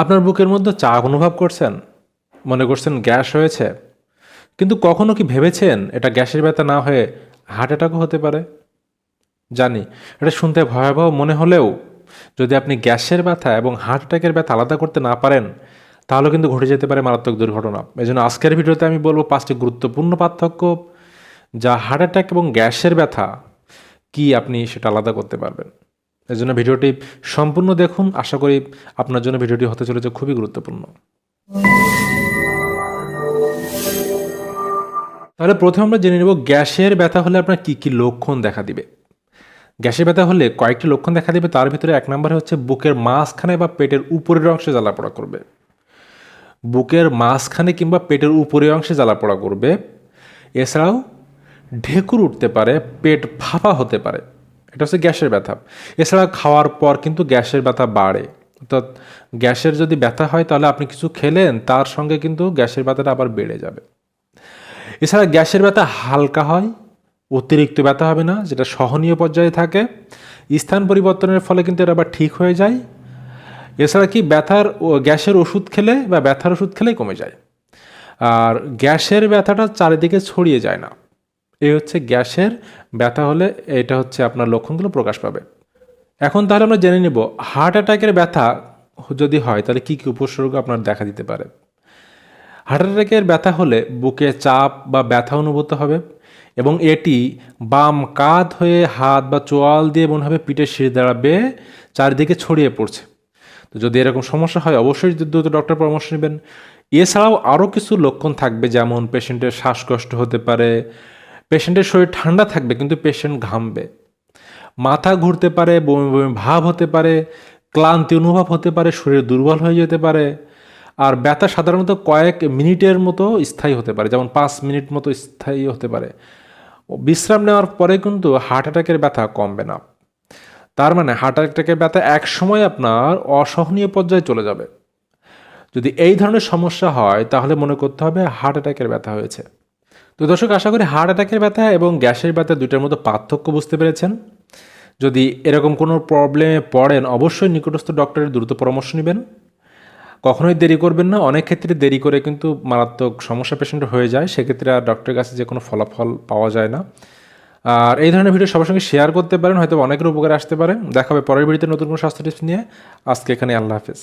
আপনার বুকের মধ্যে চাপ অনুভব করছেন? মনে করছেন গ্যাস হয়েছে? কিন্তু কখনো কি ভেবেছেন এটা গ্যাসের ব্যথা না হয়ে হার্ট অ্যাটাকও হতে পারে? জানি, এটা শুনতে ভয়াবহ মনে হলেও যদি আপনি গ্যাসের ব্যথা এবং হার্ট অ্যাটাকের ব্যথা আলাদা করতে না পারেন, তাহলে কিন্তু ঘটে যেতে পারে মারাত্মক দুর্ঘটনা। এই জন্য আজকের ভিডিওতে আমি বলব পাঁচটি গুরুত্বপূর্ণ পার্থক্য যা হার্ট অ্যাটাক এবং গ্যাসের ব্যথা কি আপনি সেটা আলাদা করতে পারবেন। এই জন্য ভিডিওটি সম্পূর্ণ দেখুন। আশা করি আপনার জন্য ভিডিওটি হতে চলেছে খুবই গুরুত্বপূর্ণ। তাহলে প্রথমে আমরা জেনে নেব গ্যাসের ব্যথা হলে আপনার কি কি লক্ষণ দেখা দিবে। গ্যাসের ব্যথা হলে কয়েকটি লক্ষণ দেখা দিবে। তার ভিতরে এক নম্বরে হচ্ছে বুকের মাঝখানে বা পেটের উপরের অংশে জ্বালাপোড়া করবে। বুকের মাঝখানে কিংবা পেটের উপরের অংশে জ্বালাপোড়া করবে। এছাড়াও ঢেকুর উঠতে পারে, পেট ফাঁপা হতে পারে। এটা হচ্ছে গ্যাসের ব্যথা। এছাড়া খাওয়ার পর কিন্তু গ্যাসের ব্যথা বাড়ে। অর্থাৎ গ্যাসের যদি ব্যথা হয় তাহলে আপনি কিছু খেলেন, তার সঙ্গে কিন্তু গ্যাসের ব্যথাটা আবার বেড়ে যাবে। এছাড়া গ্যাসের ব্যথা হালকা হয়, অতিরিক্ত ব্যথা হবে না, যেটা সহনীয় পর্যায়ে থাকে। স্থান পরিবর্তনের ফলে কিন্তু এটা আবার ঠিক হয়ে যায়। এছাড়া কি ব্যথার গ্যাসের ওষুধ খেলে বা ব্যথার ওষুধ খেলেই কমে যায়। আর গ্যাসের ব্যথাটা চারিদিকে ছড়িয়ে যায় না। এই হচ্ছে গ্যাসের ব্যথা হলে এটা হচ্ছে আপনার লক্ষণগুলো প্রকাশ পাবে। এখন তাহলে আমরা জেনে নিব হার্ট অ্যাটাকের ব্যথা যদি হয়, তাহলে কী কী উপসর্গ আপনার দেখা দিতে পারে? হার্ট অ্যাটাকের ব্যথা হলে বুকে চাপ বা ব্যথা অনুভূত হবে এবং এটি বাম কাঁধ হয়ে হাত বা চোয়াল দিয়ে মনে হবে পিঠের শির দাঁড়াবে, চারিদিকে ছড়িয়ে পড়ছে। তো যদি এরকম সমস্যা হয়, অবশ্যই দ্রুত ডক্টর পরামর্শ নেবেন। এছাড়াও আরও কিছু লক্ষণ থাকবে, যেমন পেশেন্টের শ্বাসকষ্ট হতে পারে পেশেন্টের শরীর ঠান্ডা থাকবে, কিন্তু পেশেন্ট ঘামবে। মাথা ঘুরতে পারে, বমি বমি ভাব হতে পারে, ক্লান্তি অনুভব হতে পারে, শরীর দুর্বল হয়ে যেতে পারে, আর ব্যথা সাধারণত কয়েক মিনিটের মতো স্থায়ী হতে পারে, যেমন পাঁচ মিনিট মতো স্থায়ী হতে পারে। বিশ্রাম নেওয়ার পরে কিন্তু হার্ট অ্যাটাকের ব্যথা কমবে না। তার মানে হার্ট অ্যাটাকের ব্যথা এক সময় আপনার অসহনীয় পর্যায়ে চলে যাবে। যদি এই ধরনের সমস্যা হয়, তাহলে মনে করতে হবে হার্ট অ্যাটাকের ব্যথা হয়েছে। তো দর্শক, আশা করি হার্ট অ্যাটাকের ব্যথা এবং গ্যাসের ব্যথা দুইটার মধ্যে পার্থক্য বুঝতে পেরেছেন। যদি এরকম কোনো প্রবলেমে পড়েন, অবশ্যই নিকটস্থ ডক্টরের দ্রুত পরামর্শ নেবেন। কখনোই দেরি করবেন না, অনেক ক্ষেত্রে দেরি করে কিন্তু মারাত্মক সমস্যা পেশেন্ট হয়ে যায়, সেক্ষেত্রে আর ডক্টরের কাছে যে কোনো ফলাফল পাওয়া যায় না। আর এই ধরনের ভিডিও সবার সঙ্গে শেয়ার করতে পারেন, হয়তো অনেকের উপকারে আসতে পারে। দেখা হবে পরের ভিডিওতে নতুন কোনো স্বাস্থ্য টিপস নিয়ে। আজকে এখানে আল্লাহ হাফেজ।